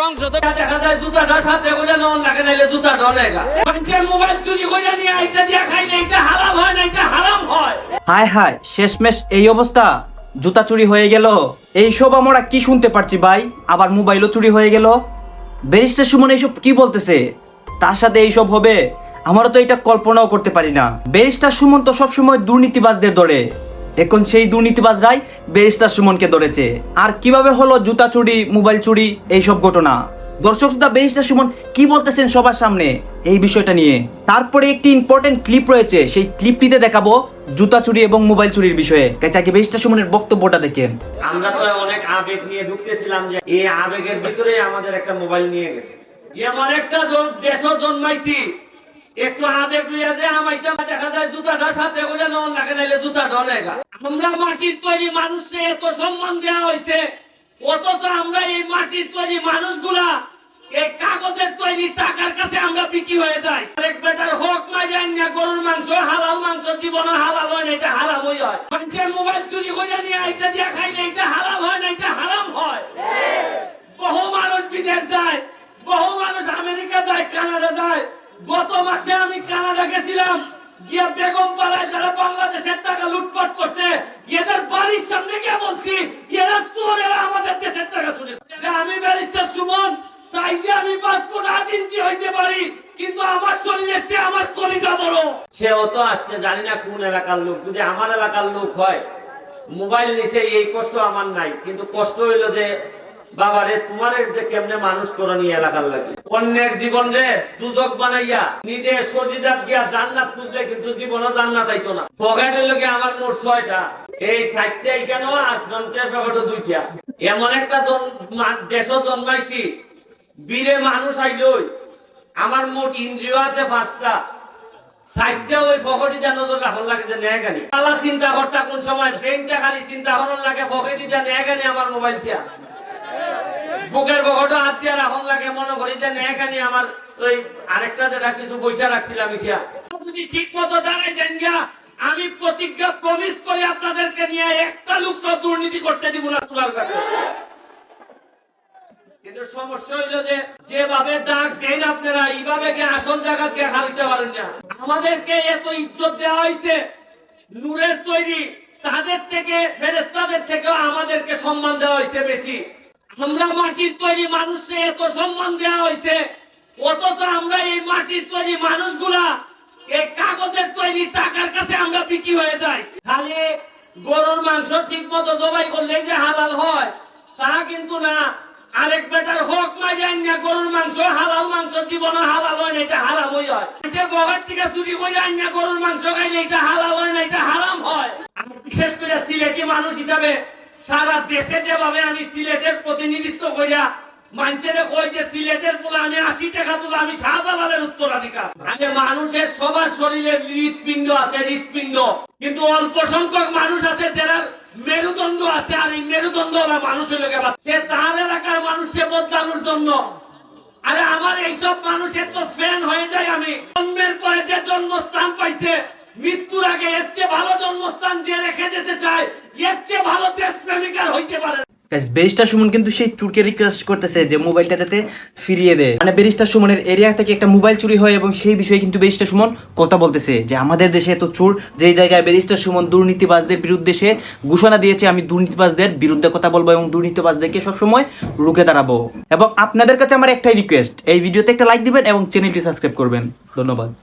সংসদে দেখা যায় জুতাটা সাথে করে নন লাগে নাইলে জুতা ডনেগা মানুষের মোবাইল চুরি করে নিয়ে এটা দিয়ে খাইলে এটা হালাল হয় না এটা হারাম হয়। হায় হায় শেষমেশ এই অবস্থা। জুতা চুরি হয়ে গেল। এইসব আমরা কি শুনতে পারছি ভাই? আবার মোবাইলও চুরি হয়ে গেল। ব্যারিস্টার সুমন এইসব কি বলতেছে? তার সাথে এইসব হবে? আমরা তো এটা কল্পনাও করতে পারি না। ব্যারিস্টার সুমন তো সবসময় দুর্নীতিবাজদের ধরে। এখন সেই দুর্নীতিবাজরাই ব্যারিস্টার সুমনকে ধরেছে। আর কীভাবে হলো জুতা চুরি, মোবাইল চুরি, এইসব ঘটনা? দর্শক শ্রোতা ব্যারিস্টার সুমন কি বলতেছেন সবার সামনে এই বিষয়টা নিয়ে? তারপরে একটি ইম্পর্টেন্ট ক্লিপ রয়েছে, সেই ক্লিপটিতে দেখাবো জুতা চুরি এবং মোবাইল চুরির বিষয়ে। আগে ব্যারিস্টার সুমনের বক্তব্যটা দেখেন। আমরা তো অনেক আবেগ নিয়ে ঢুকতেছিলাম যে এই আবেগের ভিতরে আমাদের একটা মোবাইল নিয়ে গেছে। এমন একটা দেশও জন্মাইছি। একটু আবেগ লইয়া যে আমাইতে দেখা যায় জুতাটা সাথে করে নন লাগে নাইলে জুতা ডনেগা আমরা মাটির তৈরি মানুষকে এত সম্মান দেওয়া হয়েছে অথচ আমরা এই মাটির তৈরি মানুষগুলা এই কাগজের তৈরি টাকার কাছে আমরা বিক্রি হয়ে যাই। আরেক বেটার হোক মারি আইনা গরুর মাংস, হালাল মাংস জীবনে হালাল হয় না, এটা হারাম হই হয়। মানুষের মোবাইল চুরি করে নিয়ে এটা দিয়ে খাইলে এটা হালাল হয় না, এটা হারাম হয়। বহু মানুষ বিদেশ যায়, বহু মানুষ আমেরিকা যায়, কানাডা যায় গত মাসে আমি কানাডা গেছিলাম। গিয়ে বেগম পাড়ায় যারা বাংলাদেশের টাকা লুটপাট করছে, এদের বাড়ির সামনে গিয়ে বলছি, এরা চোরেরা আমাদের দেশের টাকা চুরি। যে আমি ব্যারিস্টার সুমন হয় আমার নাই, কিন্তু কষ্ট হইল যে বাবারে, তোমার যে কেমনে মানুষ করনি এলাকার লাগে? অন্যের জীবন রে, দুজক বানাইয়া নিজে জান্নাত খুঁজলে কিন্তু জীবনও জান্নাত আইতো না। লোকে আমার মোট ছয়টা। এই সাইডটাই কেন আর ফ্রন্টের দুইটা। এমন একটা জন্মাইছি। বীরে মানুষ আইলই। আমার মোট ইন্দ্রিয় আছে পাঁচটা। সাইডটা ওই ফকটি যা নজর রাখুন লাগে যে নেয় গানি চিন্তা করতা কোন সময়, ব্রেনটা খালি চিন্তা করুন লাগে ফকটি যা নেয় গানি আমার মোবাইল টিয়া বুকের বকটো হাত দিয়া রাখুন লাগে, মনে করি যে নেয় গানি আমার ওই আরেকটা যেটা কিছু পয়সা রাখছিলাম ইটিয়া যদি ঠিক মতো দাঁড়াই যান গিয়া, আমি প্রতিজ্ঞা প্রমিস করে আপনাদেরকে নিয়ে একটা লোক দুর্নীতি করতে দিব না চুলার কাছে। কিন্তু সমস্যা হইল যে, যেভাবে ডাক দেন আপনারা, এইভাবে কি আসল জায়গা দিয়ে হারিতে পারেন না। আমাদেরকে এত ইজ্জত দেওয়া হয়েছে নূরের তৈরি, তাদের থেকে ফেরেস্তাদের থেকেও আমাদেরকে সম্মান দেওয়া হয়েছে বেশি। আমরা মাটির তৈরি মানুষকে এত সম্মান দেওয়া হয়েছে, অথচ আমরা এই মাটির তৈরি মানুষগুলা এই কাগজের তৈরি টাকার কাছে আমরা বিক্রি হয়ে যাই। খালি গরুর মাংস ঠিক মতো জবাই করলেই যে হালাল হয়, তা কিন্তু না। আরেক বেটার হোক মারি আইনা গরুর মাংস, হালাল মাংস জীবনে হালাল হয় না, এটা হারাম হই হয়। যে বগার থেকে চুরি করে আইনা গরুর মাংস খাইলে এটা হালাল হয় না, এটা হারাম হয়। বিশেষ করে সিলেটি মানুষ হিসাবে সারা দেশে যেভাবে আমি সিলেটের প্রতিনিধিত্ব করিয়া কই যে সিলেটের আমি আশি টাকা আমি শাহজালালের উত্তরাধিকার। আগে মানুষের সবার শরীরে হৃৎপিণ্ড আছে, হৃৎপিণ্ড। কিন্তু অল্প সংখ্যক মানুষ আছে যারা মেরুদণ্ড আছে আর এই মেরুদণ্ড ওরা মানুষের লোকে সে তার এলাকার মানুষকে বদলানোর জন্য। আরে আমার এইসব মানুষের তো ফ্যান হয়ে যায় আমি। জন্মের পরে যে জন্মস্থান পাইছে মৃত্যুর আগে এর চেয়ে ভালো জন্মস্থান যে রেখে যেতে চায়, এর চেয়ে ভালো দেশ প্রেমিকার হইতে পারে। ব্যারিস্টার সুমন কিন্তু সেই চুরকে রিকোয়েস্ট করতেছে যে মোবাইলটা যাতে ফিরিয়ে দেয়। মানে ব্যারিস্টার সুমনের এরিয়া থেকে একটা মোবাইল চুরি হয় এবং সেই বিষয়ে কিন্তু ব্যারিস্টার সুমন কথা বলতেছে যে, আমাদের দেশে এত চোর, যেই জায়গায় ব্যারিস্টার সুমন দুর্নীতিবাজদের বিরুদ্ধে সে ঘোষণা দিয়েছে, আমি দুর্নীতিবাজদের বিরুদ্ধে কথা বলব এবং দুর্নীতিবাজদেরকে সবসময় রুখে দাঁড়াবো। এবং আপনাদের কাছে আমার একটাই রিকোয়েস্ট এই ভিডিওতে একটা লাইক দিবেন এবং চ্যানেলটি সাবস্ক্রাইব করবেন। ধন্যবাদ।